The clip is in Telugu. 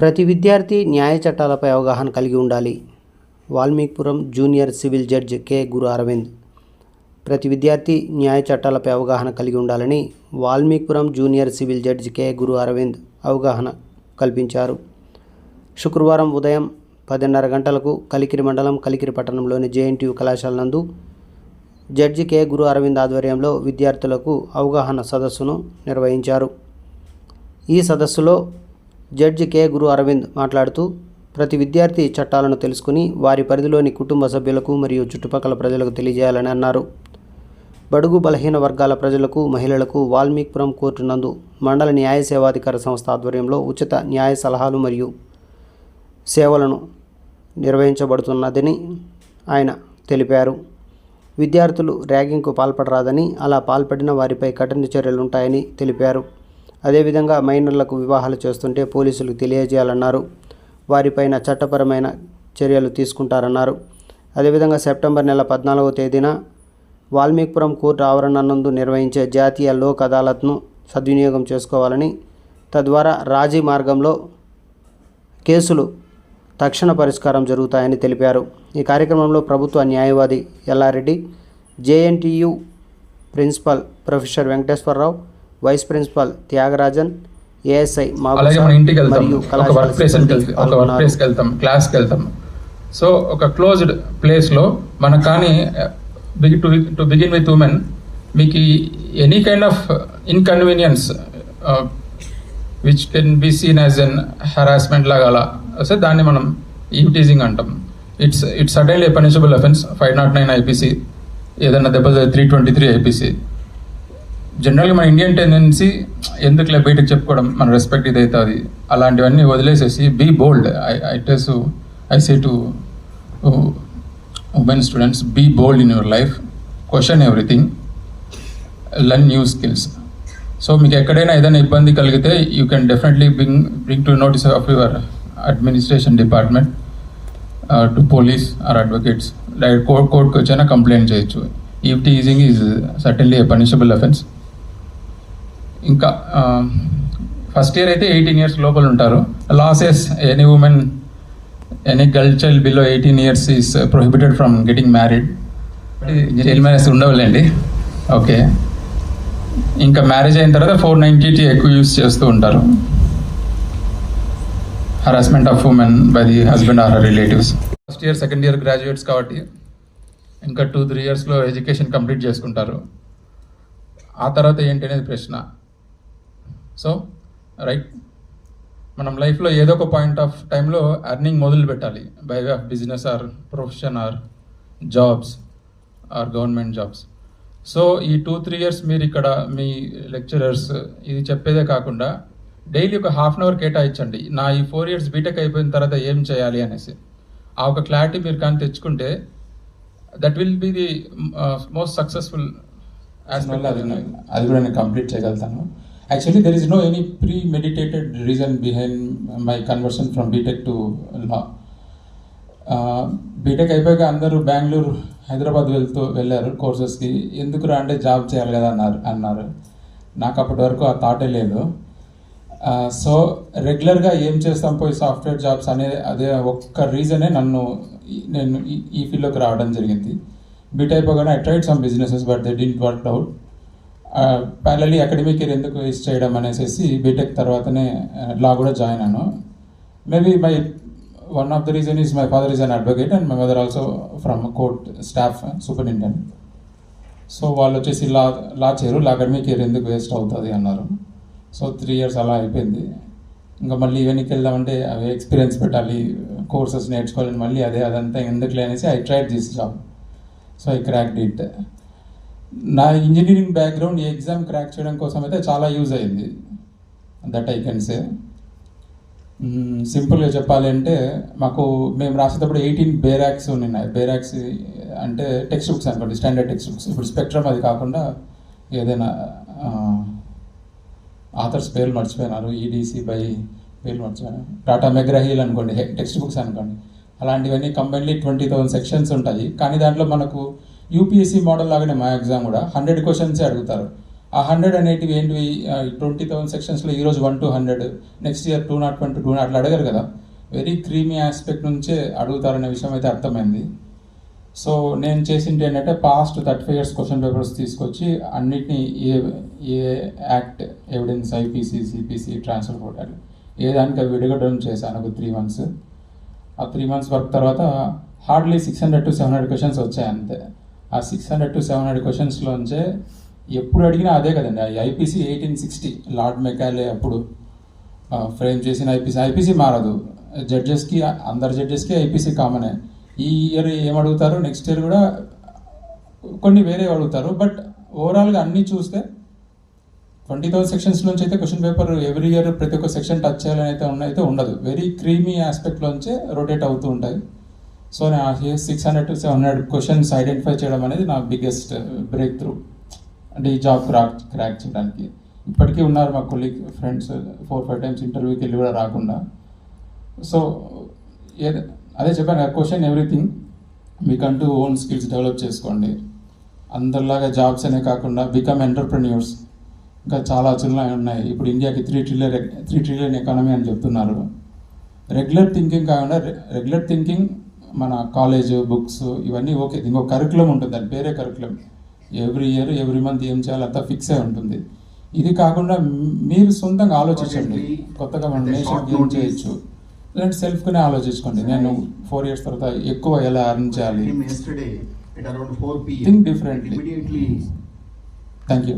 ప్రతి విద్యార్థి న్యాయ చట్టాలపై అవగాహన కలిగి ఉండాలి. Valmikipuram junior civil judge K. Guru Aravind. ప్రతి విద్యార్థి న్యాయ చట్టాలపై అవగాహన కలిగి ఉండాలని Valmikipuram junior civil judge K. Guru Aravind అవగాహన కల్పించారు. శుక్రవారం ఉదయం పదిన్నర గంటలకు కలికిరి మండలం కలికిరి పట్టణంలోని జేఎన్టీయు కళాశాల నందు జడ్జి కె. గురు అరవింద్ ఆధ్వర్యంలో విద్యార్థులకు అవగాహన సదస్సును నిర్వహించారు. ఈ సదస్సులో జడ్జి కె. గురు అరవింద్ మాట్లాడుతూ ప్రతి విద్యార్థి చట్టాలను తెలుసుకుని వారి పరిధిలోని కుటుంబ సభ్యులకు మరియు చుట్టుపక్కల ప్రజలకు తెలియజేయాలని అన్నారు. బడుగు బలహీన వర్గాల ప్రజలకు మహిళలకు వాల్మీకిపురం కోర్టు నందు మండల న్యాయ సేవాధికార సంస్థ ఆధ్వర్యంలో ఉచిత న్యాయ సలహాలు మరియు సేవలను నిర్వహించబడుతున్నదని ఆయన తెలిపారు. విద్యార్థులు ర్యాగింగ్కు పాల్పడరాదని అలా పాల్పడిన వారిపై కఠిన చర్యలు ఉంటాయని తెలిపారు. అదేవిధంగా మైనర్లకు వివాహాలు చేస్తుంటే పోలీసులకు తెలియజేయాలన్నారు. వారిపైన చట్టపరమైన చర్యలు తీసుకుంటారన్నారు. అదేవిధంగా సెప్టెంబర్ నెల పద్నాలుగవ తేదీన వాల్మీకిపురం కోర్టు ఆవరణ నందు నిర్వహించే జాతీయ లోక్ అదాలత్ను సద్వినియోగం చేసుకోవాలని తద్వారా రాజీ మార్గంలో కేసులు తక్షణ పరిష్కారం జరుగుతాయని తెలిపారు. ఈ కార్యక్రమంలో ప్రభుత్వ న్యాయవాది Yellareddy JNTU principal professor Venkateswara Rao vice principal Thyagarajan ASI అలాగే మన ఇంటికి వెళ్తాం. ఒక వర్క్ ప్లేస్ ఒక వర్క్ పాల్గొన్నారు. ప్లేస్కి వెళ్తాం క్లాస్కి వెళ్తాం. సో ఒక క్లోజ్డ్ ప్లేస్లో మనకు కానీ to to begin with women మీకు any kind of inconvenience which can be seen as an harassment లాగా అలా వస్తే దాన్ని మనం ఈవ్టీజింగ్ అంటాం. It's it's suddenly punishable offence five not nine IPC ఏదైనా దెబ్బ త్రీ ట్వంటీ త్రీ ఐపీసీ జనరల్గా మన ఇండియన్ టెండెన్సీ ఎందుకులే బయటకు చెప్పుకోవడం మన రెస్పెక్ట్ ఇది అవుతుంది అలాంటివన్నీ వదిలేసేసి be bold I I టెస్ I say to women students be bold in your life question everything learn new skills so మీకు ఎక్కడైనా ఏదైనా ఇబ్బంది కలిగితే you can definitely bring bring to notice of your administration department to police or advocates direct court కోర్ట్కి వచ్చైనా కంప్లైంట్ చేయొచ్చు. Eve teasing is certainly a punishable offence ఇంకా ఫస్ట్ ఇయర్ అయితే ఎయిటీన్ ఇయర్స్ లోపల ఉంటారు. Losses any women any girl child below eighteen years is prohibited from getting married child marriage ఉండవులేండి. Okay ఇంకా మ్యారేజ్ అయిన తర్వాత ఫోర్ నైంటీ ఎక్కువ యూస్ చేస్తూ ఉంటారు. Harassment of women by the husband or relatives first year second year graduates కాబట్టి ఇంకా టూ త్రీ ఇయర్స్లో ఎడ్యుకేషన్ కంప్లీట్ చేసుకుంటారు. ఆ తర్వాత ఏంటి అనేది ప్రశ్న. సో రైట్ మనం లైఫ్లో ఏదో ఒక పాయింట్ ఆఫ్ టైంలో అర్నింగ్ మొదలు పెట్టాలి. By way of business or profession or jobs or government jobs so ఈ టూ త్రీ ఇయర్స్ మీరు ఇక్కడ మీ లెక్చరర్స్ ఇది చెప్పేదే కాకుండా డైలీ ఒక హాఫ్ అన్ అవర్ కేటాయించండి. నా ఈ ఫోర్ ఇయర్స్ బీటెక్ అయిపోయిన తర్వాత ఏం చేయాలి అనేసి. ఆ ఒక క్లారిటీ మీరు కానీ తెచ్చుకుంటే that will be the most successful అది కూడా నేను కంప్లీట్ చేయగలుగుతాను. Actually there is no any premeditated reason behind my conversion from BTech to law BTech అయిపోయాక అందరూ బెంగళూరు హైదరాబాద్ వెళ్తూ వెళ్ళారు కోర్సెస్కి ఎందుకు రా అంటే జాబ్ చేయాలి కదా అన్నారు అన్నారు. నాకు అప్పటి వరకు ఆ థాటే లేదు. Uh, సో రెగ్యులర్గా ఏం చేస్తాం పోయి సాఫ్ట్వేర్ జాబ్స్ అనే అదే ఒక్క రీజనే నన్ను నేను ఈ- ఈ ఫీల్డ్లోకి రావడం జరిగింది. బీట్ అయిపోగానే I tried some businesses but they didn't work out parallelly academic year ఎందుకు వేస్ట్ చేయడం అనేసి బీటెక్ తర్వాతనే లా కూడా జాయిన్ అయ్యాను maybe my one of the reason is my father is an advocate and my mother also from court staff superintendent so వాళ్ళు వచ్చేసి లా లా చేయరు లా అకాడమిక్ ఇయర్ ఎందుకు వేస్ట్ అవుతుంది అన్నారు. సో త్రీ ఇయర్స్ అలా అయిపోయింది. ఇంకా మళ్ళీ ఈవెనికి వెళ్దామంటే అవి ఎక్స్పీరియన్స్ పెట్టాలి కోర్సెస్ నేర్చుకోవాలని మళ్ళీ అదే అదంతా ఎందుకులే అనేసి I tried this job so I crack it నా ఇంజనీరింగ్ బ్యాక్గ్రౌండ్ ఈ ఎగ్జామ్ క్రాక్ చేయడం కోసం అయితే చాలా యూజ్ అయింది. దట్ ఐ కెన్ సే సింపుల్గా చెప్పాలి అంటే మాకు మేము రాసేటప్పుడు ఎయిటీన్ బేరాక్స్ ఉన్నాయి. బేరాక్స్ అంటే టెక్స్ట్ బుక్స్ అనుకోండి స్టాండర్డ్ టెక్స్ట్ బుక్స్ ఇప్పుడు స్పెక్ట్రమ్ అది కాకుండా ఏదైనా ఆథర్స్ పేర్లు మర్చిపోయినారు. ఈడీసీ బై పేర్లు మర్చిపోయినారు. టాటా మెగ్రహీల్ అనుకోండి టెక్స్ట్ బుక్స్ అనుకోండి. అలాంటివన్నీ కంబైన్లీ ట్వంటీ థౌసండ్ సెక్షన్స్ ఉంటాయి. కానీ దాంట్లో మనకు యూపీఎస్సీ మోడల్ లాగానే మా ఎగ్జామ్ కూడా. హండ్రెడ్ క్వశ్చన్సే అడుగుతారు. ఆ హండ్రెడ్ అనేటివి ఏంటివి? ట్వంటీ థౌసండ్ సెక్షన్స్లో ఈరోజు one to hundred next year two naught one to two అట్లా అడగరు కదా. వెరీ క్రీమీ ఆస్పెక్ట్ నుంచే అడుగుతారనే విషయం అయితే అర్థమైంది. సో నేను చేసింది ఏంటంటే past thirty five years question papers తీసుకొచ్చి అన్నిటినీ ఏ ఏ act evidence IPC CPC transfer portal ఏ దానికి అవి విడగడం చేశాను ఒక త్రీ మంత్స్ ఆ త్రీ మంత్స్ వర్క్ తర్వాత hardly six hundred to seven hundred questions వచ్చాయి అంతే. ఆ six hundred to seven hundred క్వశ్చన్స్లోంచే ఎప్పుడు అడిగినా అదే కదండి. IPC eighteen sixty Lord Macaulay అప్పుడు ఫ్రేమ్ చేసిన ఐపీసీ ఐపీసీ మారదు. జడ్జెస్కి అందరు జడ్జెస్కి ఐపీసీ కామనే ఈ ఇయర్ ఏం అడుగుతారు? నెక్స్ట్ ఇయర్ కూడా కొన్ని వేరే అడుగుతారు. బట్ ఓవరాల్గా అన్నీ చూస్తే ట్వంటీ థౌసండ్ సెక్షన్స్ నుంచి అయితే క్వశ్చన్ పేపర్ ఎవ్రీ ఇయర్ ప్రతి ఒక్క సెక్షన్ టచ్ చేయాలని అయితే ఉన్న అయితే ఉండదు. వెరీ క్రీమీ ఆస్పెక్ట్లోంచే రొటేట్ అవుతూ ఉంటాయి. సో నేను six hundred to seven hundred questions identify చేయడం అనేది నా బిగ్గెస్ట్ బ్రేక్ త్రూ అంటే ఈ జాబ్ క్రాక్ క్రాక్ చేయడానికి. ఇప్పటికీ ఉన్నారు మా colleague friends four five times ఇంటర్వ్యూకి వెళ్ళి కూడా రాకుండా. సో ఏదో అదే చెప్పాను కదా క్వశ్చన్ ఎవ్రీథింగ్ మీకంటూ ఓన్ స్కిల్స్ డెవలప్ చేసుకోండి. అందరిలాగా జాబ్స్ అనే కాకుండా బికమ్ ఎంటర్ప్రెన్యూర్స్ ఇంకా చాలా చిన్న ఉన్నాయి. ఇప్పుడు ఇండియాకి three trillion three trillion economy అని చెప్తున్నారు. రెగ్యులర్ థింకింగ్ కాకుండా రెగ్యులర్ థింకింగ్ మన కాలేజ్ బుక్స్ ఇవన్నీ ఓకే ఇంకో కరికులం ఉంటుంది. దాని పేరే curriculum every year every month ఏం చేయాలి అంతా ఫిక్స్ అయి ఉంటుంది. ఇది కాకుండా మీరు సొంతంగా ఆలోచించండి. కొత్తగా మనం నేషన్ గేమ్ చేయొచ్చు? లేదంటే సెల్ఫ్గానే ఆలోచించుకోండి. నేను ఫోర్ ఇయర్స్ తర్వాత ఎక్కువ ఎలా అర్న్ చేయాలి? Him yesterday at around 4 p.m. Think differently. Immediately, thank you